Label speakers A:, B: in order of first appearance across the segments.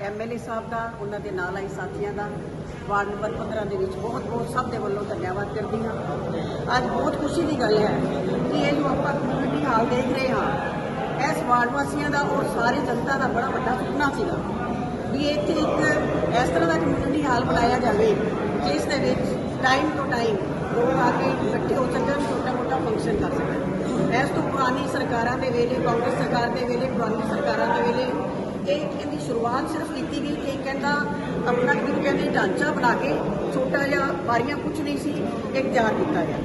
A: MLA ਸਾਹਿਬ ਦਾ, ਉਹਨਾਂ ਦੇ ਨਾਲ ਆਏ ਸਾਥੀਆਂ ਦਾ। ਵਾਰਡ ਨੰਬਰ 15 ਦੇ ਵਿੱਚ ਬਹੁਤ ਬਹੁਤ ਸਭ ਦੇ ਵੱਲੋਂ ਧੰਨਵਾਦ ਕਰਦੀ ਹਾਂ। ਅੱਜ ਬਹੁਤ ਖੁਸ਼ੀ ਦੀ ਗੱਲ ਹੈ ਕਿ ਇਹ ਜੋ ਆਪਾਂ ਕਮਿਊਨਿਟੀ ਹਾਲ ਦੇਖ ਰਹੇ ਹਾਂ, ਇਸ ਵਾਰਡ ਵਾਸੀਆਂ ਦਾ ਔਰ ਸਾਰੇ ਜਨਤਾ ਦਾ ਬੜਾ ਵੱਡਾ ਸੁਪਨਾ ਸੀਗਾ ਵੀ ਇੱਥੇ ਇੱਕ ਇਸ ਤਰ੍ਹਾਂ ਦਾ ਕਮਿਊਨਿਟੀ ਹਾਲ ਬਣਾਇਆ ਜਾਵੇ, ਜਿਸ ਦੇ ਵਿੱਚ ਟਾਈਮ ਟੂ ਟਾਈਮ ਲੋਕ ਆ ਕੇ ਇਕੱਠੇ ਹੋ ਸਕਣ ਛੋਟਾ ਮੋਟਾ ਫੰਕਸ਼ਨ ਕਰ ਸਕਣ। ਇਸ ਤੋਂ ਪੁਰਾਣੀ ਸਰਕਾਰਾਂ ਦੇ ਵੇਲੇ, ਕਾਂਗਰਸ ਸਰਕਾਰ ਦੇ ਵੇਲੇ, ਪੁਰਾਣੀ ਸਰਕਾਰਾਂ ਦੇ ਵੇਲੇ ਇਹ ਇਹਦੀ ਸ਼ੁਰੂਆਤ ਸਿਰਫ ਕੀਤੀ ਗਈ ਕਿ ਕਹਿੰਦਾ ਆਪਣਾ ਕੀ ਕਹਿੰਦੇ ਢਾਂਚਾ ਬਣਾ ਕੇ ਛੋਟਾ ਜਿਹਾ ਬਾਰੀਆਂ ਕੁਝ ਨਹੀਂ ਸੀ, ਇੱਕ ਤਿਆਰ ਕੀਤਾ ਗਿਆ।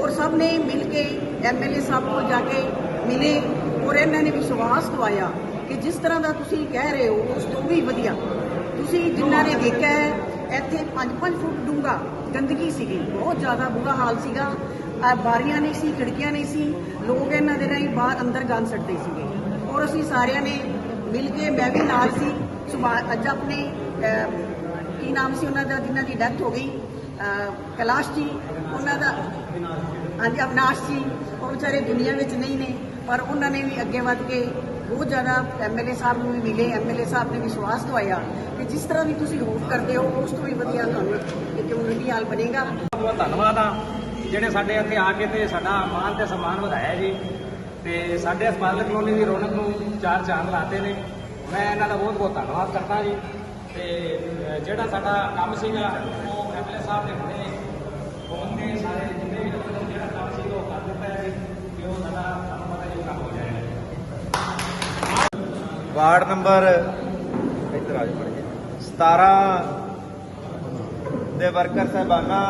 A: ਔਰ ਸਭ ਨੇ ਮਿਲ ਕੇ ਐਮਐਲਏ ਸਾਹਿਬ ਕੋਲ ਜਾ ਕੇ ਮਿਲੇ ਔਰ ਇਹਨਾਂ ਨੇ ਵਿਸ਼ਵਾਸ ਦਵਾਇਆ ਕਿ ਜਿਸ ਤਰ੍ਹਾਂ ਦਾ ਤੁਸੀਂ ਕਹਿ ਰਹੇ ਹੋ, ਉਸ ਤੋਂ ਵੀ ਵਧੀਆ। ਤੁਸੀਂ ਜਿਨ੍ਹਾਂ ਨੇ ਦੇਖਿਆ ਹੈ, ਇੱਥੇ 5-5 ਫੁੱਟ ਡੂੰਘਾ ਗੰਦਗੀ ਸੀਗੀ, ਬਹੁਤ ਜ਼ਿਆਦਾ ਬੁਰਾ ਹਾਲ ਸੀਗਾ। ਬਾਰੀਆਂ ਨਹੀਂ ਸੀ, ਖਿੜਕੀਆਂ ਨਹੀਂ ਸੀ। ਲੋਕ ਇਹਨਾਂ ਦੇ ਰਾਹੀਂ ਬਾਹਰ ਅੰਦਰ ਗੰਦ ਸੱਟਦੇ ਸੀਗੇ। ਔਰ ਅਸੀਂ ਸਾਰਿਆਂ ਨੇ ਮਿਲ ਕੇ ਮੈਂ ਵੀ ਨਾਲ ਸੀ। ਸੁਭਾ- ਅੱਜ ਆਪਣੇ ਕੀ ਨਾਮ ਸੀ ਉਹਨਾਂ ਦਾ ਜਿਨ੍ਹਾਂ ਦੀ ਡੈਥ ਹੋ ਗਈ? ਅਹ, ਕੈਲਾਸ਼ ਜੀ ਉਹਨਾਂ ਦਾ ਹਾਂਜੀ ਅਵਨਾਸ਼ ਜੀ ਉਹ ਵਿਚਾਰੇ ਦੁਨੀਆ ਵਿੱਚ ਨਹੀਂ ਨੇ ਪਰ ਉਹਨਾਂ ਨੇ ਵੀ ਅੱਗੇ ਵੱਧ ਕੇ ਬਹੁਤ ਜ਼ਿਆਦਾ ਐਮਐਲਏ ਸਾਹਿਬ ਨੂੰ ਵੀ ਮਿਲੇ ਐਮਐਲਏ ਸਾਹਿਬ ਨੇ ਵਿਸ਼ਵਾਸ ਦਵਾਇਆ ਕਿ ਜਿਸ ਤਰ੍ਹਾਂ ਵੀ ਤੁਸੀਂ ਹੋਪ ਕਰਦੇ ਹੋ ਉਸ ਤੋਂ ਵੀ ਵਧੀਆ ਤੁਹਾਨੂੰ ਇੱਕ ਕਮਿਊਨਿਟੀ ਹਾਲ ਬਣੇਗਾ।
B: ਬਹੁਤ ਧੰਨਵਾਦ ਆ। ਜਿਹੜੇ ਸਾਡੇ ਇੱਥੇ ਆ ਕੇ ਤੇ ਸਾਡਾ ਮਾਨ ਤੇ ਸਨਮਾਨ ਵਧਾਇਆ ਜੀ। ਤੇ ਸਾਡੇ ਹਸਪਤਾਲ ਕਲੋਨੀ ਦੀ ਰੌਣਕ ਨੂੰ ਚਾਰ ਚਾਂਦ ਲਾਤੇ ਨੇ। ਮੈਂ ਇਹਨਾਂ ਦਾ ਬਹੁਤ ਬਹੁਤ ਧੰਨਵਾਦ ਕਰਦਾ ਜੀ। ਤੇ ਜਿਹੜਾ ਸਾਡਾ ਕੰਮ ਸੀਗਾ, ਉਹ ਐਮਐਲਏ ਸਾਹਿਬ ਨੇ ਹੁਣੇ ਫੋਨ ਤੇ ਸਾਰੇ ਜਿੰਨੇ ਵੀ ਲੋਕਾਂ ਜਿਹੜਾ ਕੰਮ ਸੀਗਾ, ਉਹ ਕਰ ਦਿੱਤਾ ਹੈ ਕਿ ਉਹ ਸਾਡਾ ਸਾਨੂੰ ਪਤਾ ਜੀ ਕੰਮ ਹੋ ਜਾਏਗਾ।
C: ਵਾਰਡ ਨੰਬਰ, ਇੱਧਰ ਆ ਜਾਓ 17 ਦੇ ਵਰਕਰ ਸਹਿਬਾਨਾਂ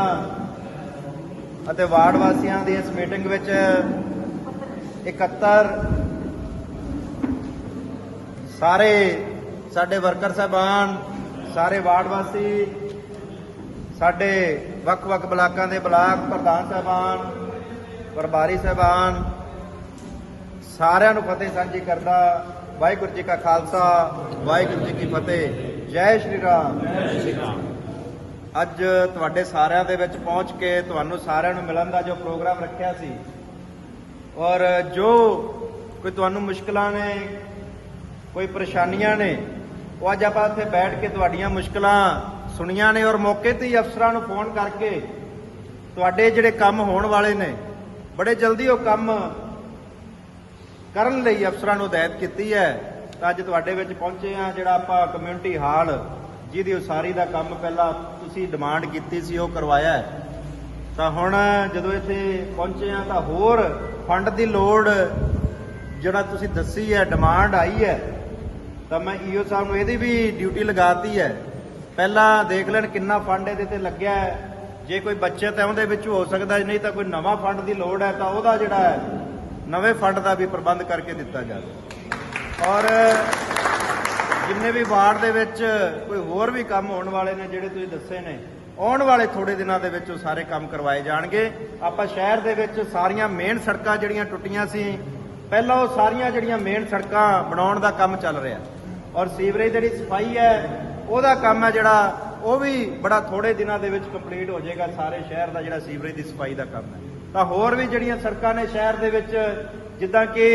C: ਅਤੇ ਵਾਰਡ ਵਾਸੀਆਂ ਦੀ ਇਸ ਮੀਟਿੰਗ ਵਿੱਚ 71 ਸਾਰੇ ਸਾਡੇ ਵਰਕਰ ਸਹਿਬਾਨ, ਸਾਰੇ ਵਾਰਡ ਵਾਸੀ, ਸਾਡੇ ਵੱਖ-ਵੱਖ ਬਲਾਕਾਂ ਦੇ ਬਲਾਕ ਪ੍ਰਧਾਨ ਸਹਿਬਾਨ, ਪ੍ਰਭਾਰੀ ਸਹਿਬਾਨ, ਸਾਰਿਆਂ ਨੂੰ ਫਤਿਹ ਸਾਂਝੀ ਕਰਦਾ ਵਾਹਿਗੁਰੂ ਜੀ ਕਾ ਖਾਲਸਾ, ਵਾਹਿਗੁਰੂ ਜੀ ਕੀ ਫਤਿਹ। ਜੈ ਸ਼੍ਰੀ ਰਾਮ। ਅੱਜ ਤੁਹਾਡੇ ਸਾਰਿਆਂ ਦੇ ਵਿੱਚ ਪਹੁੰਚ ਕੇ ਤੁਹਾਨੂੰ ਸਾਰਿਆਂ ਨੂੰ ਮਿਲਣ ਦਾ ਜੋ ਪ੍ਰੋਗਰਾਮ ਰੱਖਿਆ ਸੀ ਔਰ ਜੋ ਕੋਈ ਤੁਹਾਨੂੰ ਮੁਸ਼ਕਲਾਂ ਨੇ, ਕੋਈ ਪਰੇਸ਼ਾਨੀਆਂ ਨੇ, ਉਹ ਅੱਜ ਆਪਾਂ ਇੱਥੇ ਬੈਠ ਕੇ ਤੁਹਾਡੀਆਂ ਮੁਸ਼ਕਲਾਂ ਸੁਣੀਆਂ ਨੇ ਔਰ ਮੌਕੇ ਤੇ ਹੀ ਅਫਸਰਾਂ ਨੂੰ ਫੋਨ ਕਰਕੇ ਤੁਹਾਡੇ ਜਿਹੜੇ ਕੰਮ ਹੋਣ ਵਾਲੇ ਨੇ, ਬੜੇ ਜਲਦੀ ਉਹ ਕੰਮ ਕਰਨ ਲਈ ਅਫਸਰਾਂ ਨੂੰ ਹਦਾਇਤ ਕੀਤੀ ਹੈ, ਤਾਂ ਅੱਜ ਤੁਹਾਡੇ ਵਿੱਚ ਪਹੁੰਚੇ ਆ ਜਿਹੜਾ ਆਪਾਂ ਕਮਿਊਨਿਟੀ ਹਾਲ ਜਿਹਦੀ ਉਸਾਰੀ ਦਾ ਕੰਮ ਪਹਿਲਾਂ ਤੁਸੀਂ ਡਿਮਾਂਡ ਕੀਤੀ ਸੀ, ਉਹ ਕਰਵਾਇਆ ਹੈ। ਤਾਂ ਹੁਣ ਜਦੋਂ ਇੱਥੇ ਪਹੁੰਚੇ ਆ ਤਾਂ ਹੋਰ ਫੰਡ ਦੀ ਲੋੜ ਜਿਹੜਾ ਤੁਸੀਂ ਦੱਸੀ ਹੈ ਡਿਮਾਂਡ ਆਈ ਹੈ, ਤਾਂ ਮੈਂ ਈਓ ਸਾਹਿਬ ਨੂੰ ਇਹਦੀ ਵੀ ਡਿਊਟੀ ਲਗਾਤੀ ਹੈ। ਪਹਿਲਾਂ ਦੇਖ ਲੈਣ ਕਿੰਨਾ ਫੰਡ ਇਹਦੇ ਤੇ ਲੱਗਿਆ ਹੈ। ਜੇ ਕੋਈ ਬੱਚਤ ਹੈ ਉਹਦੇ ਵਿੱਚ ਹੋ ਸਕਦਾ ਨਹੀਂ ਤਾਂ ਕੋਈ ਨਵਾਂ ਫੰਡ ਦੀ ਲੋੜ ਹੈ ਤਾਂ ਉਹਦਾ ਜਿਹੜਾ ਹੈ, ਨਵੇਂ ਫੰਡ ਦਾ ਵੀ ਪ੍ਰਬੰਧ ਕਰਕੇ ਦਿੱਤਾ ਜਾਵੇ। ਔਰ ਜਿੰਨੇ ਵੀ ਵਾਰਡ ਦੇ ਵਿੱਚ ਕੋਈ ਹੋਰ ਵੀ ਕੰਮ ਹੋਣ ਵਾਲੇ ਨੇ ਜਿਹੜੇ ਤੁਸੀਂ ਦੱਸੇ ਨੇ ਆਉਣ ਵਾਲੇ ਥੋੜੇ ਦਿਨਾਂ ਦੇ ਵਿੱਚ ਉਹ ਸਾਰੇ ਕੰਮ ਕਰਵਾਏ ਜਾਣਗੇ। ਆਪਾਂ ਸ਼ਹਿਰ ਦੇ ਵਿੱਚ ਸਾਰੀਆਂ ਮੇਨ ਸੜਕਾਂ ਜਿਹੜੀਆਂ ਟੁੱਟੀਆਂ ਸੀ, ਪਹਿਲਾਂ ਉਹ ਸਾਰੀਆਂ ਜਿਹੜੀਆਂ ਮੇਨ ਸੜਕਾਂ ਬਣਾਉਣ ਦਾ ਕੰਮ ਚੱਲ ਰਿਹਾ। ਔਰ ਸੀਵਰੇਜ ਜਿਹੜੀ ਸਫ਼ਾਈ ਹੈ, ਉਹਦਾ ਕੰਮ ਹੈ ਜਿਹੜਾ, ਉਹ ਵੀ ਬੜਾ ਥੋੜੇ ਦਿਨਾਂ ਦੇ ਵਿੱਚ ਕੰਪਲੀਟ ਹੋ ਜਾਏਗਾ। ਸਾਰੇ ਸ਼ਹਿਰ ਦਾ ਜਿਹੜਾ ਸੀਵਰੇਜ ਦੀ ਸਫ਼ਾਈ ਦਾ ਕੰਮ ਹੈ। ਤਾਂ ਹੋਰ ਵੀ ਜਿਹੜੀਆਂ ਸੜਕਾਂ ਨੇ ਸ਼ਹਿਰ ਦੇ ਵਿੱਚ, ਜਿੱਦਾਂ ਕਿ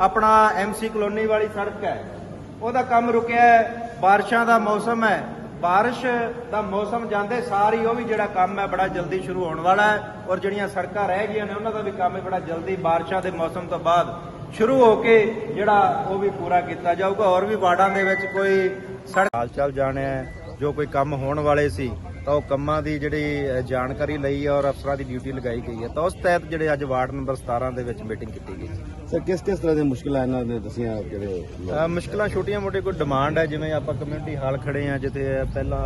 C: ਆਪਣਾ ਐਮਸੀ ਕਲੋਨੀ ਵਾਲੀ ਸੜਕ ਹੈ, ਉਹਦਾ ਕੰਮ ਰੁਕਿਆ ਹੈ। ਬਾਰਿਸ਼ਾਂ ਦਾ ਮੌਸਮ ਹੈ ਬਾਰਿਸ਼ ਦਾ ਮੌਸਮ ਜਾਂਦੇ ਸਾਰੀ ਉਹ ਵੀ ਜਿਹੜਾ ਕੰਮ ਹੈ ਬੜਾ ਜਲਦੀ ਸ਼ੁਰੂ ਹੋਣ ਵਾਲਾ ਹੈ ਔਰ ਜਿਹੜੀਆਂ ਸੜਕਾਂ ਰਹਿ ਗਈਆਂ ਨੇ ਉਹਨਾਂ ਦਾ ਵੀ ਕੰਮ ਹੈ ਬੜਾ ਜਲਦੀ ਬਾਰਿਸ਼ਾਂ ਦੇ ਮੌਸਮ ਤੋਂ ਬਾਅਦ ਸ਼ੁਰੂ ਹੋ ਕੇ ਜਿਹੜਾ ਉਹ ਵੀ ਪੂਰਾ ਕੀਤਾ ਜਾਊਗਾ। ਔਰ ਵੀ ਵਾਰਡਾਂ ਦੇ ਵਿੱਚ ਕੋਈ ਸੜਕ ਹਾਲ ਚਾਲ ਜਾਣਿਆ ਜੋ ਕੋਈ ਕੰਮ ਹੋਣ ਵਾਲੇ ਸੀ, ਤਾਂ ਉਹ ਕੰਮਾਂ ਦੀ ਜਿਹੜੀ ਜਾਣਕਾਰੀ ਲਈ ਹੈ ਔਰ ਅਫਸਰਾਂ ਦੀ ਡਿਊਟੀ ਲਗਾਈ ਗਈ ਹੈ। ਤਾਂ ਉਸ ਤਹਿਤ ਜਿਹੜੇ ਅੱਜ ਵਾਰਡ ਨੰਬਰ 17 ਦੇ ਵਿੱਚ ਮੀਟਿੰਗ ਕੀਤੀ ਗਈ ਸੀ।
D: ਸਰ ਕਿਸ ਕਿਸ ਤਰ੍ਹਾਂ ਦੀਆਂ ਮੁਸ਼ਕਲਾਂ ਇਹਨਾਂ ਨੇ ਦੱਸੀਆਂ ਜਿਹੜੇ
C: ਅ, ਮੁਸ਼ਕਲਾਂ ਛੋਟੀਆਂ ਮੋਟੀਆਂ ਕੋਈ ਡਿਮਾਂਡ ਹੈ ਜਿਵੇਂ ਆਪਾਂ ਕਮਿਊਨਿਟੀ ਹਾਲ ਖੜੇ ਆ ਜਿੱਥੇ ਪਹਿਲਾਂ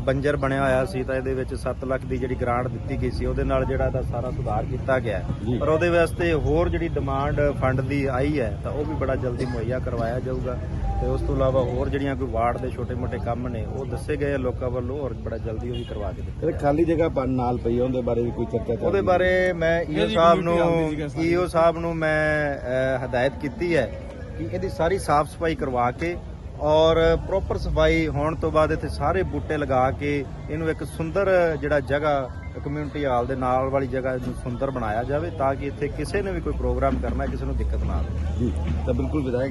C: ਬੰਜਰ ਬਣਿਆ ਹੋਇਆ ਸੀ ਤਾਂ ਇਹਦੇ ਵਿੱਚ 7 ਲੱਖ ਦੀ ਜਿਹੜੀ ਗ੍ਰਾਂਟ ਦਿੱਤੀ ਗਈ ਸੀ ਉਹਦੇ ਨਾਲ ਜਿਹੜਾ ਇਹਦਾ ਸਾਰਾ ਸੁਧਾਰ ਕੀਤਾ ਗਿਆ। ਪਰ ਉਹਦੇ ਵਾਸਤੇ ਹੋਰ ਜਿਹੜੀ ਡਿਮਾਂਡ ਫੰਡ ਦੀ ਆਈ ਹੈ ਤਾਂ ਉਹ ਵੀ ਬੜਾ ਜਲਦੀ ਮੁਹੱਈਆ ਕਰਵਾਇਆ ਜਾਊਗਾ ਤੇ ਉਸ ਤੋਂ ਇਲਾਵਾ ਹੋਰ ਜਿਹੜੀਆਂ ਕੋਈ ਵਾਰਡ ਦੇ ਛੋਟੇ-ਮੋਟੇ ਕੰਮ ਨੇ ਉਹ ਦੱਸੇ ਗਏ ਆ ਲੋਕਾਂ ਵੱਲੋਂ ਔਰ ਬੜਾ ਜਲਦੀ ਉਹ ਵੀ ਕਰਵਾ ਕੇ ਦਿੱਤੇ
D: ਇਹ ਖਾਲੀ ਜਗ੍ਹਾ ਪਾ- ਨਾਲ ਪਈ ਉਹਦੇ ਬਾਰੇ ਵੀ ਕੋਈ ਚਰਚਾ ਚੱਲ
C: ਉਹਦੇ? ਬਾਰੇ ਮੈਂ ਈਓ ਸਾਹਿਬ ਨੂੰ ਈਓ ਸਾਹਿਬ ਨੂੰ ਮੈਂ ਹਦਾਇਤ ਕੀਤੀ ਹੈ ਕਿ ਇਹਦੀ ਸਾਰੀ ਸਾਫ਼ ਸਫ਼ਾਈ ਕਰਵਾ ਕੇ ਔਰ ਪ੍ਰੋਪਰ ਸਫ਼ਾਈ ਹੋਣ ਤੋਂ ਬਾਅਦ ਇੱਥੇ ਸਾਰੇ ਬੂਟੇ ਲਗਾ ਕੇ ਇਹਨੂੰ ਇੱਕ ਸੁੰਦਰ ਜਿਹੜਾ ਜਗ੍ਹਾ ਕਮਿਊਨਿਟੀ ਹਾਲ ਦੇ ਨਾਲ ਵਾਲੀ ਜਗ੍ਹਾ ਨੂੰ ਸੁੰਦਰ ਬਣਾਇਆ ਜਾਵੇ ਤਾਂ ਕਿ ਇੱਥੇ ਕਿਸੇ ਨੇ ਵੀ ਕੋਈ ਪ੍ਰੋਗਰਾਮ ਕਰਨਾ, ਕਿਸੇ ਨੂੰ ਦਿੱਕਤ ਨਾ ਆਵੇ।
D: ਜੀ। ਤਾਂ ਬਿਲਕੁਲ ਵਿਧਾਇਕ